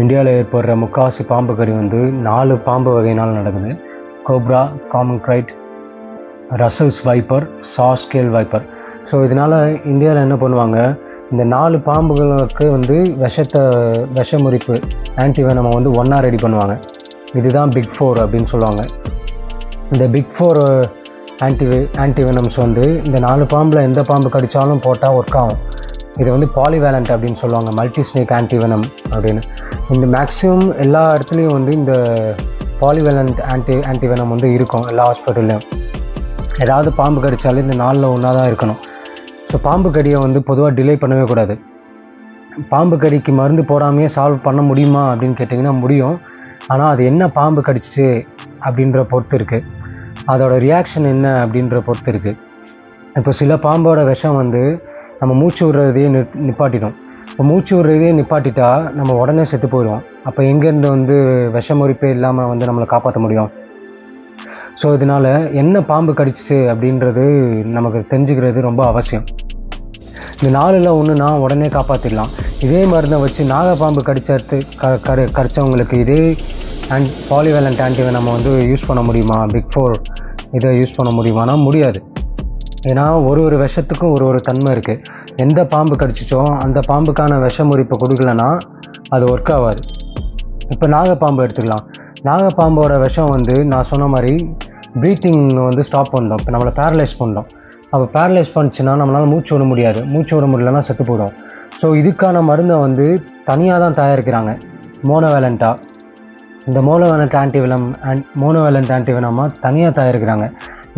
இந்தியாவில் ஏற்படுற முக்காவாசி பாம்பு கறி வந்து நாலு பாம்பு வகையினால் நடக்குது. Cobra common krait Russell's viper saw scale viper. So இதனால் இந்தியாவில் என்ன பண்ணுவாங்க? இந்த நாலு பாம்புகளுக்கு வந்து விஷத்தை விஷமுறிப்பு ஆன்டிவெனமை வந்து ஒன்றா ரெடி பண்ணுவாங்க. இதுதான் பிக் ஃபோர் அப்படின்னு சொல்லுவாங்க. இந்த பிக் ஃபோர் ஆன்டிவே ஆன்டிவெனம்ஸ் வந்து இந்த நாலு பாம்பில் எந்த பாம்பு கடித்தாலும் போட்டால் ஒர்க் ஆகும். இது வந்து பாலிவேலண்ட் அப்படின்னு சொல்லுவாங்க மல்டி ஸ்னேக் ஆன்டிவெனம் அப்படின்னு. இந்த மேக்ஸிமம் எல்லா இடத்துலையும் வந்து இந்த பாலிவேலண்ட் ஆன்டி ஆன்டிவெனம் வந்து இருக்கும் எல்லா ஹாஸ்பிட்டல்லையும் ஏதாவது பாம்பு கடித்தாலும் இந்த நாளில் ஒன்றா தான் இருக்கணும். ஸோ பாம்பு கடியை வந்து பொதுவாக டிலே பண்ணவே கூடாது. பாம்பு கடிக்கு மருந்து போடாமையே சால்வ் பண்ண முடியுமா அப்படின்னு கேட்டிங்கன்னா முடியும். ஆனால் அது என்ன பாம்பு கடிச்சு அப்படின்ற பொறுத்து இருக்குது அதோட ரியாக்ஷன் என்ன அப்படின்ற பொறுத்து இருக்குது இப்போ சில பாம்போட விஷம் வந்து நம்ம மூச்சு விடுறதையே நி நிப்பாட்டிடும் இப்போ மூச்சு விடுறதையே நிப்பாட்டிட்டா நம்ம உடனே செத்து போயிடுவோம். அப்போ எங்கேருந்து வந்து விஷமுறிப்பே இல்லாமல் வந்து நம்மளை காப்பாற்ற முடியும்? ஸோ இதனால் என்ன பாம்பு கடிச்சிச்சு அப்படின்றது நமக்கு தெரிஞ்சுக்கிறது ரொம்ப அவசியம். இந்த நாளில் ஒன்றுனா உடனே காப்பாற்றிடலாம் இதே மருந்தை வச்சு நாகப்பாம்பு கடிச்சது க கடி கடிச்சவங்களுக்கு இதே ஆன் பாலிவேலண்ட் ஆன்டிவை நம்ம வந்து யூஸ் பண்ண முடியுமா? பிக் ஃபோர் இதை யூஸ் பண்ண முடியுமானா முடியாது. ஏன்னா ஒரு ஒரு விஷத்துக்கும் ஒரு ஒரு தன்மை இருக்குது எந்த பாம்பு கடிச்சிச்சோ அந்த பாம்புக்கான விஷ முறிப்பை கொடுக்கலனா அது ஒர்க் ஆகாது. இப்போ நாகப்பாம்பு எடுத்துக்கலாம். நாகப்பாம்போட விஷம் வந்து நான் சொன்ன மாதிரி ப்ரீத்திங் வந்து ஸ்டாப் பண்ணோம் இப்போ நம்மளை பேரலைஸ் பண்ணோம் அப்போ பேரலைஸ் பண்ணுச்சுன்னா நம்மளால் மூச்சு விட முடியாது. மூச்சு விட முடியலன்னா செத்து போயிடும். ஸோ இதுக்கான மருந்தை வந்து தனியாக தான் தயாரிக்கிறாங்க. மோனோவேலண்ட்டாக இந்த மோனோவேலண்ட் ஆன்டிவிலம் அண்ட் மோனோவேலண்ட் ஆன்டிவிலமாக தனியாக தயாரிக்கிறாங்க.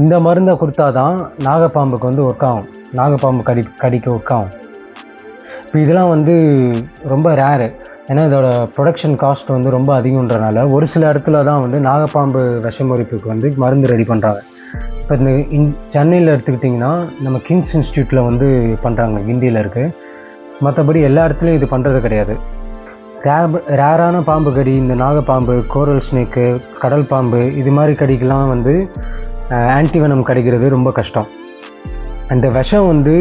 இந்த மருந்தை கொடுத்தா தான் நாகப்பாம்புக்கு வந்து ஒர்க் ஆகும். நாகப்பாம்பு கடி கடிக்க ஒர்க் ஆகும். இப்போ இதெல்லாம் வந்து ரொம்ப ரேரு ஏன்னா இதோட ப்ரொடக்ஷன் காஸ்ட் வந்து ரொம்ப அதிகன்றனால ஒரு சில இடத்துல தான் வந்து நாகப்பாம்பு விஷமுறிப்புக்கு வந்து மருந்து ரெடி பண்ணுறாங்க இப்போ இந்த இன் சென்னையில் எடுத்துக்கிட்டிங்கன்னா நம்ம கிங்ஸ் இன்ஸ்டியூட்டில் வந்து பண்ணுறாங்க கிண்டியில் இருக்குது மற்றபடி எல்லா இடத்துலையும் இது பண்ணுறது கிடையாது. ரேப் ரேரான பாம்பு கடி இந்த நாகப்பாம்பு கோரல் ஸ்னேக்கு கடல் பாம்பு இது மாதிரி கடிக்கெலாம் வந்து ஆன்டிவெனம் கிடைக்கிறது ரொம்ப கஷ்டம். அந்த விஷம் வந்து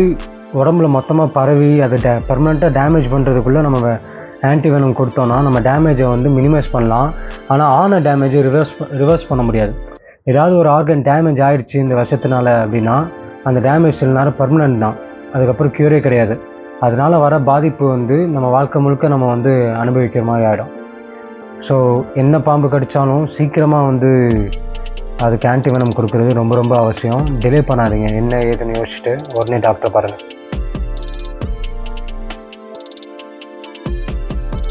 உடம்புல மொத்தமாக பரவி அதை டே பர்மனெண்ட்டாக டேமேஜ் பண்ணுறதுக்குள்ளே நம்ம ஆன்டிவெனம் கொடுத்தோன்னா நம்ம டேமேஜை வந்து மினிமைஸ் பண்ணலாம். ஆனால் ஆன டேமேஜை ரிவர்ஸ் ரிவர்ஸ் பண்ண முடியாது. ஏதாவது ஒரு ஆர்கன் டேமேஜ் ஆகிடுச்சு இந்த விஷத்தினால அப்படின்னா அந்த டேமேஜ் சில நேரம் பர்மனெண்ட் தான். அதுக்கப்புறம் க்யூரே கிடையாது. அதனால் வர பாதிப்பு வந்து நம்ம வாழ்க்கை முழுக்க நம்ம வந்து அனுபவிக்கிற மாதிரி ஆகிடும் ஸோ என்ன பாம்பு கடித்தாலும் சீக்கிரமாக வந்து அதுக்கு ஆன்டிவெனம் கொடுக்குறது ரொம்ப ரொம்ப அவசியம். டிலே பண்ணாதீங்க. என்ன ஏதுன்னு யோசிச்சுட்டு உடனே டாக்டர் பாருங்கள்